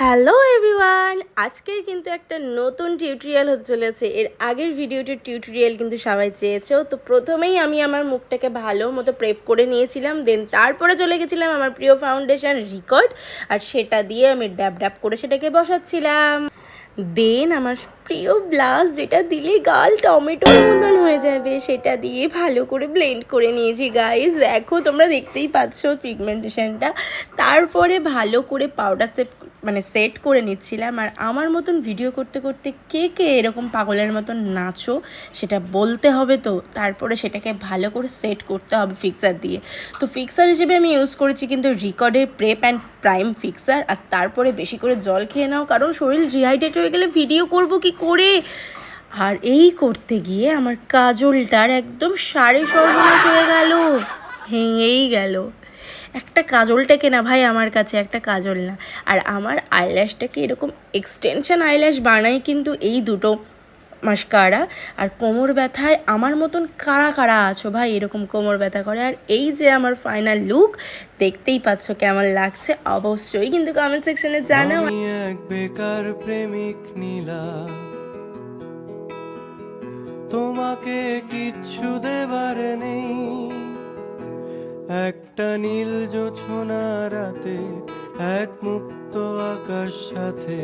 Hello everyone, আজকের কিন্তু একটা নতুন টিউটোরিয়াল হতে চলেছে। এর আগের ভিডিওটির টিউটোরিয়াল কিন্তু সবাই চেয়েছো। তো প্রথমেই আমি আমার মুখটাকে ভালো মতো প্রেপ করে নিয়েছিলাম দেন তারপরে চলে গেছিলাম আমার প্রিয় ফাউন্ডেশন রিকর্ড আর সেটা দিয়ে আমি ড্যাব ড্যাব করে সেটাকে বসাচ্ছিলাম। দেন আমার প্রিয় ব্লাস যেটা দিলে গাল টমেটোর মতন হয়ে যাবে, সেটা দিয়ে ভালো করে ব্লেন্ড করে নিয়েছি গাইস দেখো, তোমরা দেখতেই পাচ্ছ পিগমেন্টেশনটা তারপরে ভালো করে পাউডার সেট মানে সেট করে নিচ্ছিলাম আর আমার মতন ভিডিও করতে করতে কে কে এরকম পাগলের মতন নাচো সেটা বলতে হবে তো। তারপরে সেটাকে ভালো করে সেট করতে হবে ফিক্সার দিয়ে। তো ফিক্সার হিসেবে আমি ইউজ করেছি কিন্তু রিকর্ডের প্রেপ অ্যান্ড প্রাইম ফিক্সার আর তারপরে বেশি করে জল খেয়ে নাও কারণ শরীর ডিহাইড্রেট হয়ে গেলে ভিডিও করব কি করে? আর এই করতে গিয়ে আমার কাজলটার একদম সাড়ে সর্বনাশ হয়ে গেল। ভেঙেই গেল। একটা কাজলটাকে না ভাই আমার কাছে, একটা কাজল না। আর আমার আইল্যাশটাকে এরকম এক্সটেনশন আইল্যাশ বানাই কিন্তু এই দুটো মাস্কারা। আর কোমর ব্যথায় আমার মতন কারা কারা আছো ভাই এরকম কোমর ব্যথা করে? আর এই যে আমার ফাইনাল লুক দেখতেই পাচ্ছ কেমন লাগছে। অবশ্যই কিন্তু কমেন্ট সেকশনে জানাও। এক বেকার প্রেমিক নীলা। তোমাকে কিচ্ছু দেবার একটা নীল জোছনা রাতে এক মুক্ত আকাশ সাথে।